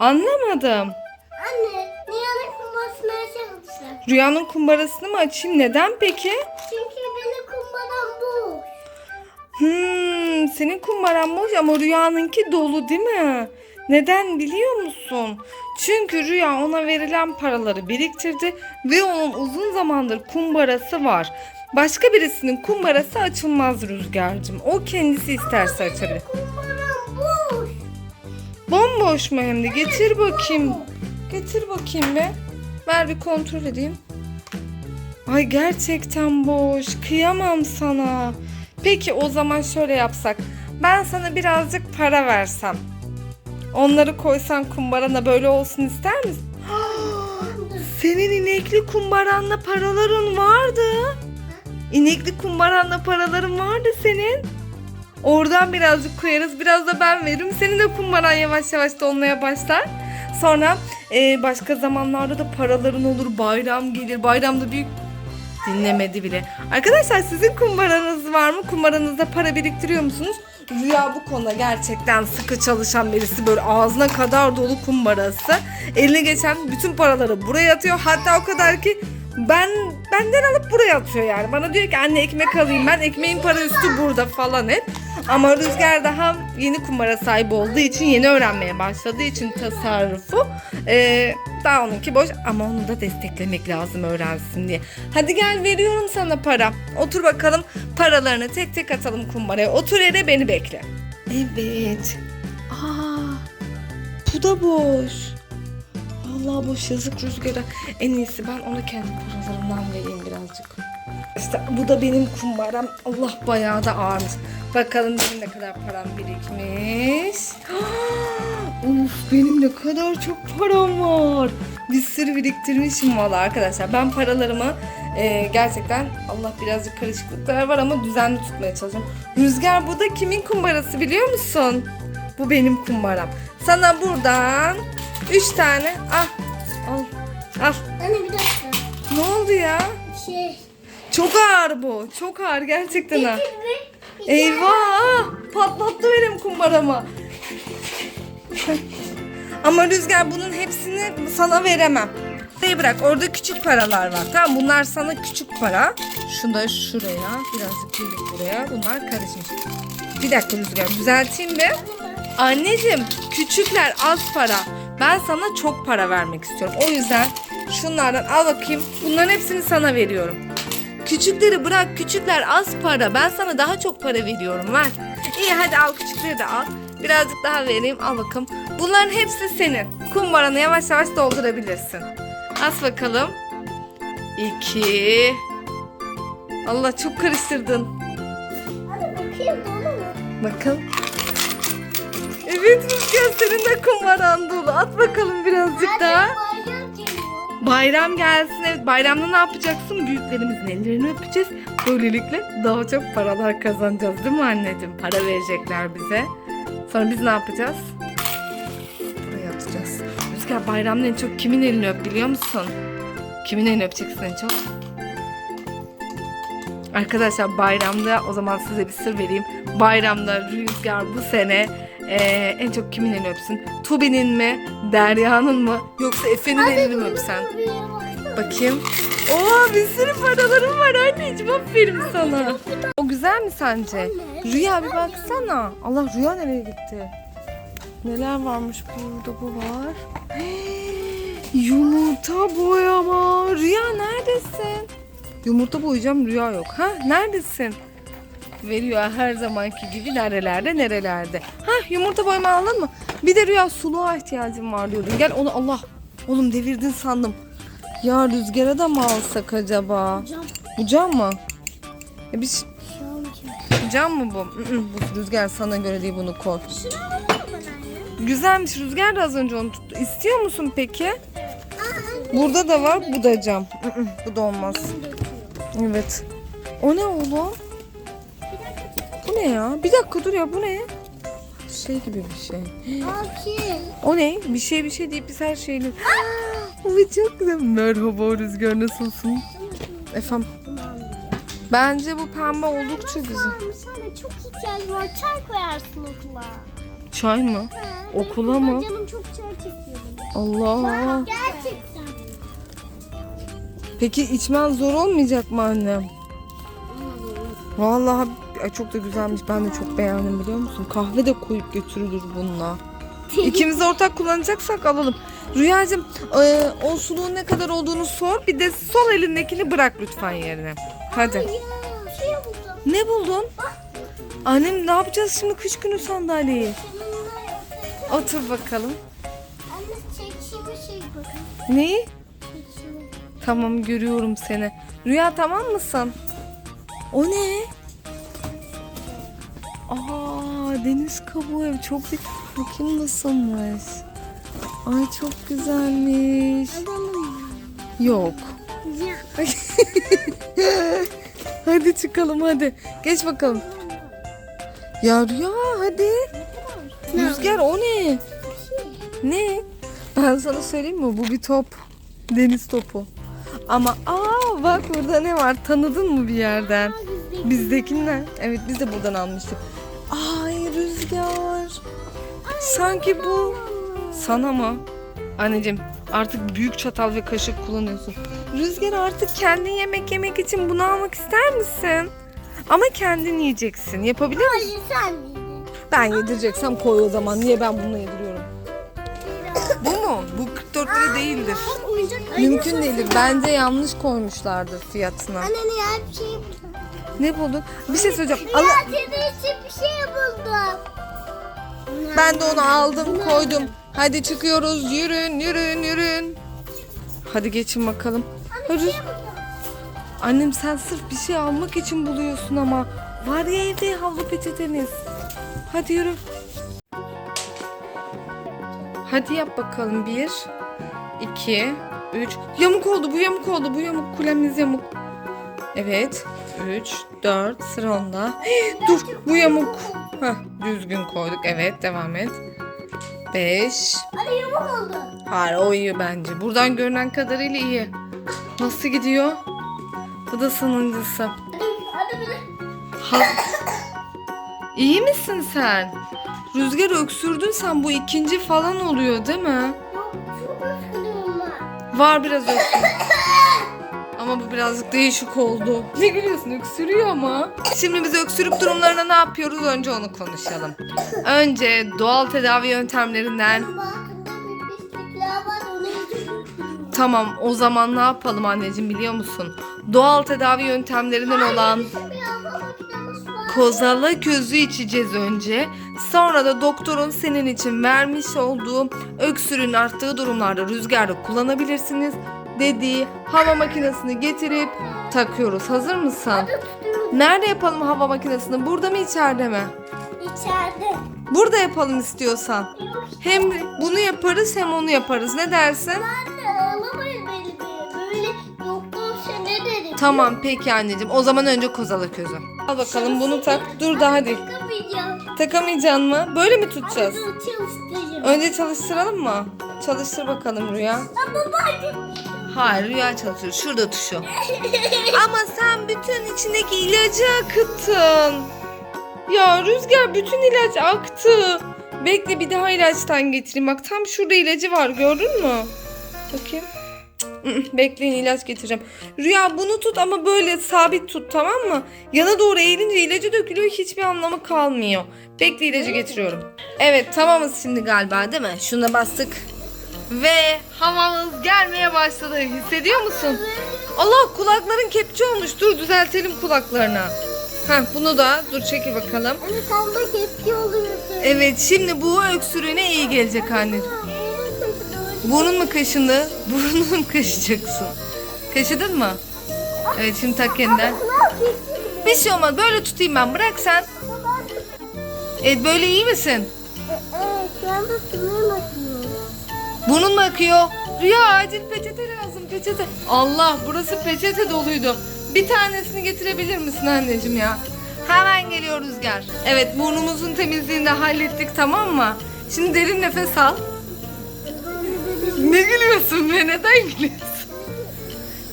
Anlamadım. Anne, Nihan'ın kumbarasını açar Rüyanın kumbarasını mı açayım? Neden peki? Çünkü benim kumbaram bu. Hmm, senin kumbaran boş ama Rüya'nınki dolu değil mi? Neden biliyor musun? Çünkü Rüya ona verilen paraları biriktirdi ve onun uzun zamandır kumbarası var. Başka birisinin kumbarası açılmaz Rüzgar'cığım. O kendisi isterse açabilir. Bomboş mu hem de? Getir bakayım. Getir bakayım be. Ver bir kontrol edeyim. Ay gerçekten boş. Kıyamam sana. Peki o zaman şöyle yapsak. Ben sana birazcık para versem. Onları koysan kumbarana böyle olsun ister misin? Senin inekli kumbaranla paraların vardı. İnekli kumbaranla paraların vardı senin. Oradan birazcık koyarız. Biraz da ben veririm. Senin de kumbaran yavaş yavaş dolmaya başlar. Sonra e, başka zamanlarda da paraların olur. Bayram gelir. Bayramda büyük dinlemedi bile. Arkadaşlar sizin kumbaranız var mı? Kumbaranızda para biriktiriyor musunuz? Rüya bu konuda gerçekten sıkı çalışan birisi. Böyle ağzına kadar dolu kumbarası. Eline geçen bütün paraları buraya atıyor. Hatta o kadar ki ben benden alıp buraya atıyor yani. Bana diyor ki anne ekmek alayım ben. Ekmeğin para üstü burada falan hep. Ama Rüzgar daha yeni kumbara sahibi olduğu için yeni öğrenmeye başladığı için tasarrufu eee, daha onunki boş ama onu da desteklemek lazım öğrensin diye. Hadi gel veriyorum sana para. Otur bakalım paralarını tek tek atalım kumbaraya. Otur yere beni bekle. Evet. Aa, bu da boş. Vallahi boş yazık Rüzgar'a. En iyisi ben ona kendi paralarımdan vereyim birazcık. İşte bu da benim kumbaram. Allah bayağı da ağırmış. Bakalım benim ne kadar param birikmiş. Uf benim ne kadar çok param var. Bir sürü biriktirmişim valla arkadaşlar. Ben paralarımı e, gerçekten Allah birazcık karışıklıklar var ama düzenli tutmaya çalışıyorum. Rüzgar bu da kimin kumbarası biliyor musun? Bu benim kumbaram. Sana buradan 3 tane ah al al. Anne bir dakika. Ne oldu ya? Şey. Çok ağır bu. Çok ağır gerçekten. Bir Eyvah! Patlattı benim kumbaramı. Ama Rüzgar bunun hepsini sana veremem. Şey bırak orada küçük paralar var. Tamam bunlar sana küçük para. Şunu da şuraya birazcık birlik buraya. Bunlar karışmış. Bir dakika Rüzgar düzelteyim mi? Anneciğim küçükler az para. Ben sana çok para vermek istiyorum. O yüzden şunlardan al bakayım. Bunların hepsini sana veriyorum. Küçükleri bırak küçükler az para. Ben sana daha çok para veriyorum ver. İyi hadi al küçükleri de al. Birazcık daha vereyim al bakalım. Bunların hepsi senin. Kumbaranı yavaş yavaş doldurabilirsin. As bakalım. İki. Allah çok karıştırdın. Hadi bakayım dolu mu? Bakın. Evet Rüzgar senin de kumbaran dolu. At bakalım birazcık daha. Bayram geliyor. Bayram gelsin. Evet bayramda ne yapacaksın? Büyüklerimizin ellerini öpeceğiz. Böylelikle daha çok paralar kazanacağız değil mi anneciğim? Para verecekler bize. Sonra biz ne yapacağız? Buraya atacağız. Rüzgar bayramda en çok kimin elini öp biliyor musun? Kimin elini öpeceksin en çok? Arkadaşlar bayramda o zaman size bir sır vereyim. Bayramda Rüzgar bu sene eee, en çok kimin elini öpsün? Tubi'nin mi? Derya'nın mı? Yoksa Efe'nin elini mi öpsen? Bakayım. Oo bir sürü paralarım var anneciğim. Aferin sana. O güzel mi sence? Rüya bir baksana. Allah Rüya nereye gitti? Neler varmış burada bu var. Yumurta boyama. Rüya neredesin? Yumurta boyayacağım Rüya yok. Ha neredesin? Veriyor her zamanki gibi nerelerde nerelerde. Ha yumurta boyama aldın mı? Bir de Rüya suluğa ihtiyacım var diyordun. Gel onu Allah. Oğlum devirdin sandım. Ya rüzgara da mı alsak acaba? Cam. Bu cam mı? Ya biz cam mı bu? Bu rüzgar sana göre değil bunu koy. Güzelmiş rüzgar da az önce onu tuttu. İstiyor musun peki? Burada da var bu da cam. Bu da olmaz. Evet. O ne oğlum? Ne ya? Bir dakika dur ya bu ne? Şey gibi bir şey. Bakayım. O ne? Bir şey bir şey deyip biz her şeyini... Bu çok güzel. Merhaba Rüzgar nasılsın? Efendim? Bence bu pembe oldukça güzel. Anne çok ihtiyacım var. Çay koyarsın okula. Çay mı? Ha, Okula mı? Canım çok çay çekiyor. Allah. Gerçekten. Peki içmen zor olmayacak mı annem? Vallahi ay çok da güzelmiş. Ben de çok beğendim biliyor musun? Kahve de koyup götürülür bununla. İkimiz de ortak kullanacaksak alalım. Rüyacığım e, o suluğun ne kadar olduğunu sor. Bir de sol elindekini bırak lütfen yerine. Hadi. Şey buldum. Ne buldun? Annem ne yapacağız şimdi kış günü sandalyeyi? Otur bakalım. Anne şey bakın. Neyi? Tamam görüyorum seni. Rüya tamam mısın? O ne? Aa deniz kabuğu ev çok bakayım nasılmış. Ay çok güzelmiş. Yok. Hadi çıkalım hadi. Geç bakalım. Ya Rüya hadi. Rüzgar o ne? Ne? Ben sana söyleyeyim mi? Bu bir top. Deniz topu. Ama aa bak burada ne var? Tanıdın mı bir yerden? Bizdekinden. Evet biz de buradan almıştık. Rüzgar. Sanki bu. Sana mı? Anneciğim artık büyük çatal ve kaşık kullanıyorsun. Rüzgar artık kendin yemek yemek için bunu almak ister misin? Ama kendin yiyeceksin. Yapabilir misin? Hayır sen yedin. Ben yedireceksem koy o zaman. Niye ben bunu yediriyorum? Bu mu? Bu 44 lira değildir. Mümkün değildir. Bence yanlış koymuşlardır fiyatına. Anne ne ya bir şey buldum. Ne bulduk? Bir şey söyleyeceğim. İçin bir şey buldum. Ben de onu aldım koydum. Hadi çıkıyoruz. Yürün yürün yürün. Hadi geçin bakalım. Hadi. Annem sen sırf bir şey almak için buluyorsun ama. Var ya evde havlu peçeteniz. Hadi yürü. Hadi yap bakalım. Bir, iki, üç. Yamuk oldu bu yamuk oldu bu yamuk. Kulemiz yamuk. Evet. Üç, dört. Sıra onda. Dur bu yamuk. Heh, düzgün koyduk. Evet devam et. Beş. Anne yamuk oldu. Hayır o iyi bence. Buradan görünen kadarıyla iyi. Nasıl gidiyor? Bu da sonuncusu. Ha. İyi misin sen? Rüzgar öksürdün sen bu ikinci falan oluyor değil mi? Yok çok ben. Var biraz öksür. Ama bu birazcık değişik oldu. Ne gülüyorsun öksürüyor ama. Şimdi biz öksürük durumlarına ne yapıyoruz önce onu konuşalım. Önce doğal tedavi yöntemlerinden. Tamam o zaman ne yapalım anneciğim biliyor musun? Doğal tedavi yöntemlerinden olan var. kozalak közü içeceğiz önce. Sonra da doktorun senin için vermiş olduğu öksürüğün arttığı durumlarda rüzgarda kullanabilirsiniz dediği hava makinesini getirip takıyoruz. Hazır mısın? Nerede yapalım hava makinesini? Burada mı içeride mi? İçeride. Burada yapalım istiyorsan. Hem bunu yaparız hem onu yaparız. Ne dersin? Tamam peki anneciğim. O zaman önce kozalak közü. Al bakalım bunu tak. Dur da hadi. Çıkamayacağım. Takamayacaksın mı? Böyle mi tutacağız? Önce çalıştıralım mı? Çalıştır bakalım Rüya. Babacığım. Hayır Rüya çalışıyor. Şurada tuşu. Ama sen bütün içindeki ilacı akıttın. Ya Rüzgar bütün ilaç aktı. Bekle bir daha ilaçtan getireyim. Bak tam şurada ilacı var gördün mü? Bakayım. Cık, Bekleyin ilaç getireceğim. Rüya bunu tut ama böyle sabit tut tamam mı? Yana doğru eğilince ilacı dökülüyor hiçbir anlamı kalmıyor. Bekle ilacı getiriyorum. Evet tamamız şimdi galiba değil mi? Şuna bastık. Ve havamız gelmeye başladı. Hissediyor musun? Allah kulakların kepçe olmuş. Dur düzeltelim kulaklarını. Heh bunu da dur çekil bakalım. Sen de kepçe oluyorsun. Evet şimdi bu öksürüğüne iyi gelecek anneciğim. Burnun mu kaşındı? Burnunu mu kaşıyacaksın? Kaşıdın mı? Evet şimdi tak yeniden. Bir şey olmaz böyle tutayım ben bırak sen. Evet böyle iyi misin? Evet şu anda. Burnun mu akıyor? Rüya acil peçete lazım peçete. Allah burası peçete doluydu. Bir tanesini getirebilir misin anneciğim ya? Hemen geliyor Rüzgar. Evet burnumuzun temizliğini de hallettik tamam mı? Şimdi derin nefes al. Ne gülüyorsun be neden gülüyorsun?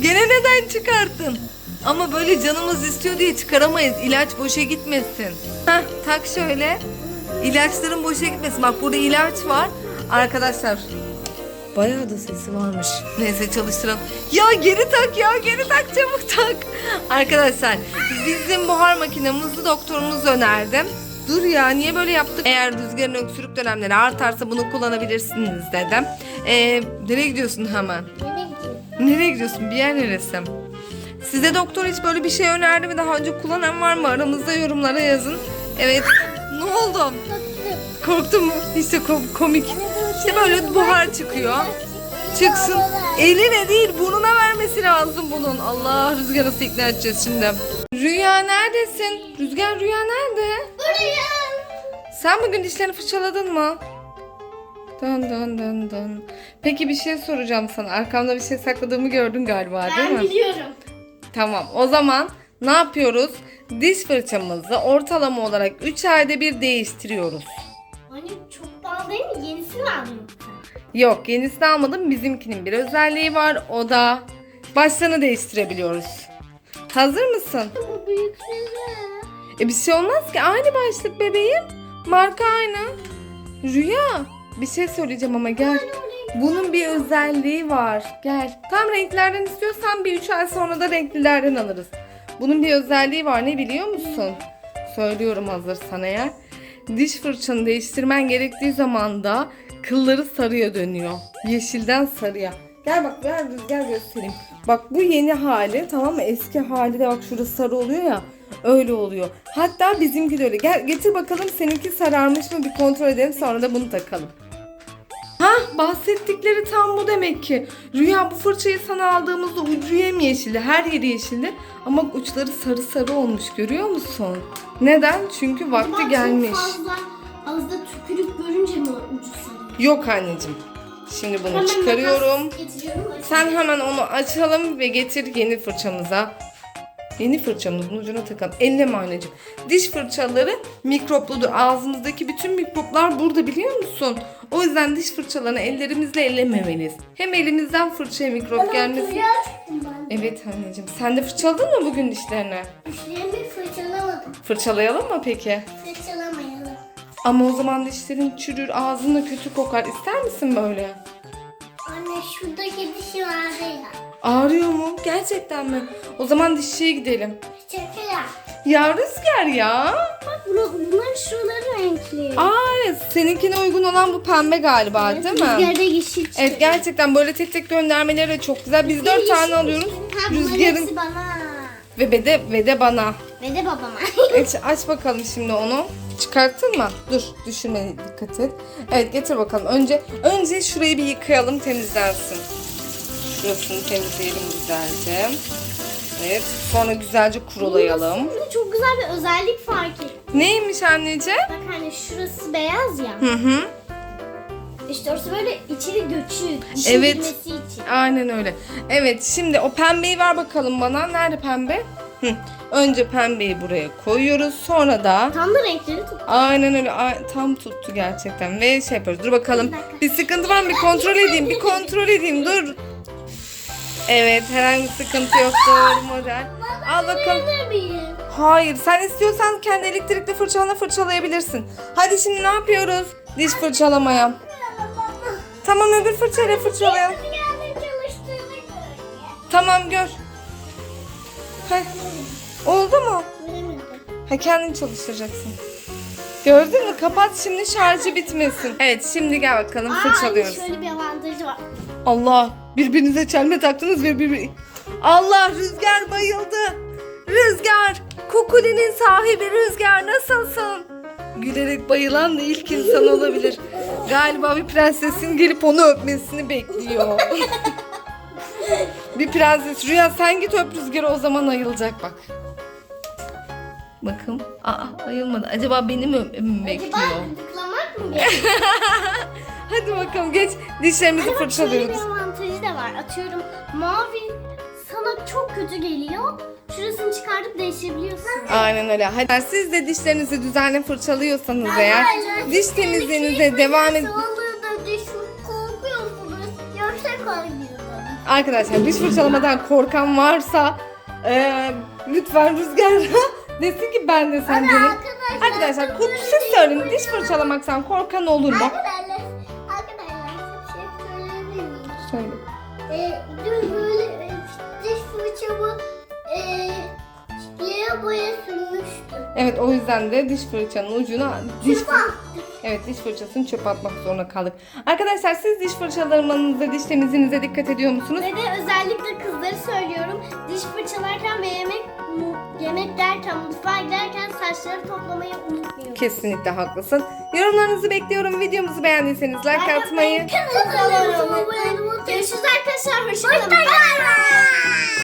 Gene neden çıkarttın? Ama böyle canımız istiyor diye çıkaramayız. İlaç boşa gitmesin. Heh, tak şöyle. İlaçların boşa gitmesin. Bak burada ilaç var. Arkadaşlar Bayağı da sesi varmış. Neyse çalıştıralım. Ya geri tak ya geri tak çabuk tak. Arkadaşlar bizim buhar makinemizi doktorumuz önerdi. Dur ya niye böyle yaptık? Eğer rüzgarın öksürük dönemleri artarsa bunu kullanabilirsiniz dedim. Ee, nereye gidiyorsun hemen? Nereye gidiyor? Nereye gidiyorsun? Bir yer neresi? Size doktor hiç böyle bir şey önerdi mi? Daha önce kullanan var mı? Aramızda yorumlara yazın. Evet. ne oldu? Korktun mu? İşte kom- komik. İşte böyle buhar çıkıyor. Çıksın. Eline değil burnuna vermesi lazım bunun. Allah Rüzgar nasıl ikna edeceğiz şimdi? Rüya neredesin? Rüzgar Rüya nerede? Buraya. Sen bugün dişlerini fırçaladın mı? Dön dön dön dön. Peki bir şey soracağım sana. Arkamda bir şey sakladığımı gördün galiba değil Ben mi? biliyorum. Tamam o zaman ne yapıyoruz? Diş fırçamızı ortalama olarak 3 ayda bir değiştiriyoruz. Anne çok mi? Yenisini mi aldın yoksa? Yok yenisini almadım. Bizimkinin bir özelliği var. O da başlarını değiştirebiliyoruz. Hazır mısın? Bu büyükleri. E bir şey olmaz ki. Aynı başlık bebeğim. Marka aynı. Rüya. Bir şey söyleyeceğim ama gel. Bunun bir özelliği var. Gel. Tam renklerden istiyorsan bir 3 ay sonra da renklilerden alırız. Bunun bir özelliği var. Ne biliyor musun? Söylüyorum hazırsan eğer. Diş fırçanı değiştirmen gerektiği zaman da kılları sarıya dönüyor. Yeşilden sarıya. Gel bak ver rüzgar göstereyim. Bak bu yeni hali tamam mı? Eski hali de bak şurası sarı oluyor ya. Öyle oluyor. Hatta bizimki de öyle. Gel getir bakalım seninki sararmış mı bir kontrol edelim sonra da bunu takalım. Hah bahsettikleri tam bu demek ki. Rüya bu fırçayı sana aldığımızda ucu yeşildi. Her yeri yeşildi. Ama uçları sarı sarı olmuş görüyor musun? Neden? Çünkü vakti Acaba gelmiş. Fazla ağızda tükürük görünce mi ucu sarıyor? Yok anneciğim. Şimdi bunu Hemen çıkarıyorum. Sen hemen onu açalım ve getir yeni fırçamıza. Yeni fırçamızın ucuna takalım. Elleme anneciğim. Diş fırçaları mikropludur. Ağzımızdaki bütün mikroplar burada biliyor musun? O yüzden diş fırçalarını ellerimizle ellememeliyiz. Hem elimizden fırçaya mikrop gelmesin. Evet anneciğim. Sen de fırçaladın mı bugün dişlerini? Dişlerimi fırçalamadım. Fırçalayalım mı peki? Fırçalamayalım. Ama o zaman dişlerin çürür, ağzında kötü kokar. İster misin böyle? Anne şuradaki dişi vardı ya. Ağrıyor mu? Gerçekten mi? O zaman dişçiye gidelim. Çekil Ya Rüzgar ya. Bak bunların şuraları renkli. Aa evet seninkine uygun olan bu pembe galiba değil mi? Rüzgarda yeşil çıktı. Evet gerçekten böyle tek tek göndermeleri de çok güzel. Biz dört tane alıyoruz. Ha, Rüzgarın bana. ve be de, ve de bana. Ve de babama. Aç, aç bakalım şimdi onu. Çıkarttın mı? Dur düşürmeye dikkat et. Evet getir bakalım. Önce önce şurayı bir yıkayalım temizlensin. Şurasını temizleyelim güzelce. Evet. Sonra güzelce kurulayalım. Burada çok güzel bir özellik fark ettim. Neymiş anneciğim? Bak hani şurası beyaz ya. Hı hı. İşte orası böyle içeri göçük. Dişin Evet. için. Aynen öyle. Evet şimdi o pembeyi ver bakalım bana. Nerede pembe? Hı. Önce pembeyi buraya koyuyoruz. Sonra da Tam da renkleri tut. aynen öyle tam tuttu gerçekten. Ve şey yapıyoruz. Dur bakalım. Bir. Bir sıkıntı var mı? Bir kontrol edeyim. Bir kontrol edeyim. Dur. Evet herhangi bir sıkıntı yoktur model. Al bakalım. Hayır sen istiyorsan kendi elektrikli fırçanla fırçalayabilirsin. Hadi şimdi ne yapıyoruz? Diş fırçalamaya. Tamam öbür fırçayla fırçalayalım. Tamam gör. Heh. Oldu mu? Ha kendin çalıştıracaksın. Gördün mü? Kapat şimdi şarjı bitmesin. Evet şimdi gel bakalım Aa, fırçalıyoruz. şöyle bir avantajı var. Allah birbirinize çelme taktınız ve birbiri... Allah Rüzgar bayıldı. Rüzgar Kukuli'nin sahibi Rüzgar nasılsın? Gülerek bayılan da ilk insan olabilir. Galiba bir prensesin gelip onu öpmesini bekliyor. bir prenses. Rüya sen git öp Rüzgar'ı o zaman ayılacak bak. Bakın. Aa ayılmadı. Acaba beni mi öpmemi bekliyor? Acaba gıdıklamak mı? Hadi bakalım geç dişlerimizi Ama şöyle fırçalıyoruz. bir avantajı da var. Atıyorum mavi sana çok kötü geliyor. Şurasını çıkartıp değişebiliyorsun. Aynen öyle. Hadi siz de dişlerinizi düzenli fırçalıyorsanız eğer diş temizliğinize devam edin. Sağlığında diş korkuyorsunuz. Yoksa korkuyorsunuz. Arkadaşlar diş fırçalamadan korkan varsa eee, lütfen Rüzgar desin ki ben de sen dedim. Arkadaşlar, Arkadaşlar kut siz söyleyin diş fırçalamaktan korkan olur mu? Arkadaşlar, boya sürmüştüm. Evet o yüzden de diş fırçanın ucuna diş Çöpe attım. Evet diş fırçasını çöpe atmak zorunda kaldık. Arkadaşlar siz diş fırçalarınıza, diş temizliğinize dikkat ediyor musunuz? Ve de özellikle kızları söylüyorum. Diş fırçalarken ve yemek yemek derken, mutfağa giderken saçları toplamayı unutmayın. Kesinlikle haklısın. Yorumlarınızı bekliyorum. Videomuzu beğendiyseniz like atmayı. Kanalımıza abone olmayı. Görüşürüz arkadaşlar. Hoşçakalın. Bye bye.